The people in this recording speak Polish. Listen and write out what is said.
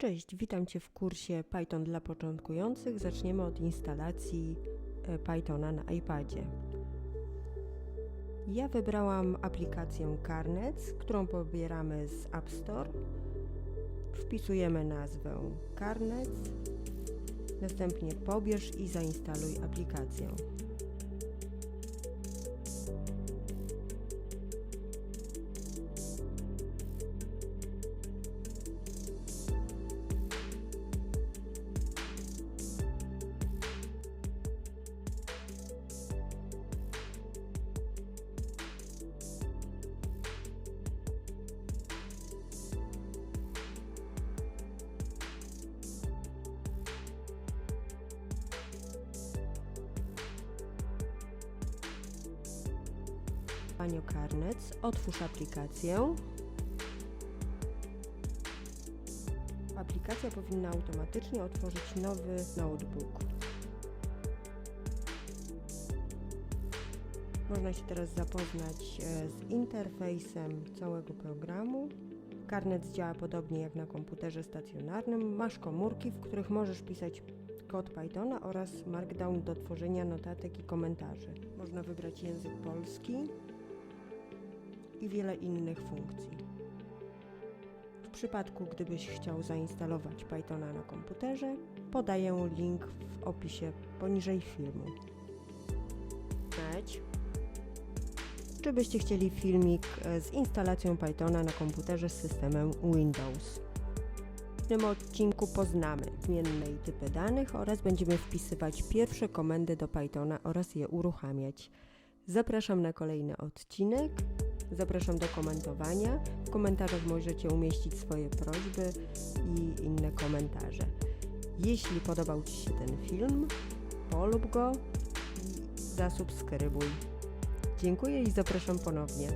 Cześć, witam Cię w kursie Python dla początkujących. Zaczniemy od instalacji e, Pythona na iPadzie. Ja wybrałam aplikację Carnets, którą pobieramy z App Store. Wpisujemy nazwę Carnets, następnie pobierz i zainstaluj aplikację. Panio Carnets, otwórz aplikację. Aplikacja powinna automatycznie otworzyć nowy notebook. Można się teraz zapoznać e, z interfejsem całego programu. Carnet działa podobnie jak na komputerze stacjonarnym. Masz komórki, w których możesz pisać kod Pythona oraz Markdown do tworzenia notatek i komentarzy. Można wybrać język polski i wiele innych funkcji. W przypadku, gdybyś chciał zainstalować Pythona na komputerze, podaję link w opisie poniżej filmu. Leć. Czy byście chcieli filmik e, z instalacją Pythona na komputerze z systemem Windows? W tym odcinku poznamy zmienne i typy danych oraz będziemy wpisywać pierwsze komendy do Pythona oraz je uruchamiać. Zapraszam na kolejny odcinek. Zapraszam do komentowania. W komentarzach możecie umieścić swoje prośby i inne komentarze. Jeśli podobał Ci się ten film, polub go i zasubskrybuj. Dziękuję i zapraszam ponownie.